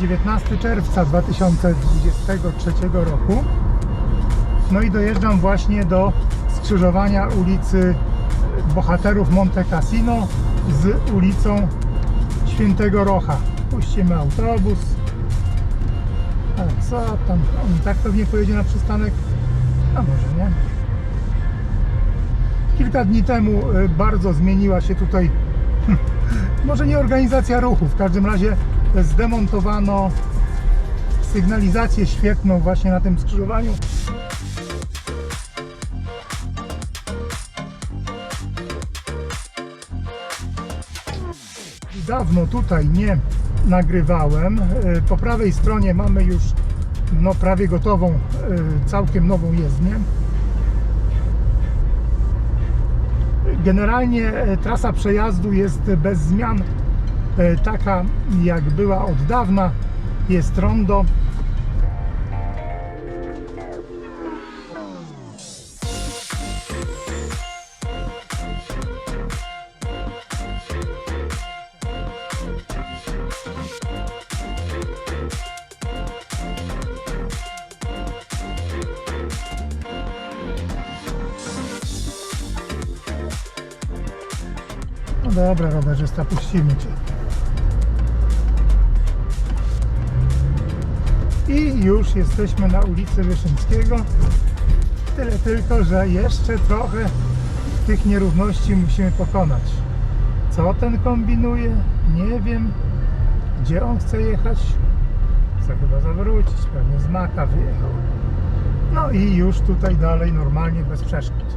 19 czerwca 2023 roku. No i dojeżdżam właśnie do skrzyżowania ulicy Bohaterów Monte Cassino z ulicą Świętego Rocha. Puścimy autobus. A co tam? On tak pewnie pojedzie na przystanek? A może nie. Kilka dni temu y, bardzo zmieniła się tutaj, może nie organizacja ruchu, w każdym razie zdemontowano sygnalizację świetną właśnie na tym skrzyżowaniu. Dawno tutaj nie nagrywałem. Y, Po prawej stronie mamy już no, prawie gotową, y, całkiem nową jezdnię. Generalnie e, trasa przejazdu jest bez zmian e, taka jak była od dawna. Jest rondo. No dobra, rowerzysta, puścimy Cię. I już jesteśmy na ulicy Wyszyńskiego. Tyle tylko, że jeszcze trochę tych nierówności musimy pokonać. Co ten kombinuje? Nie wiem. Gdzie on chce jechać? Chce chyba zawrócić, pewnie z maka wyjechał. No i już tutaj dalej normalnie bez przeszkód.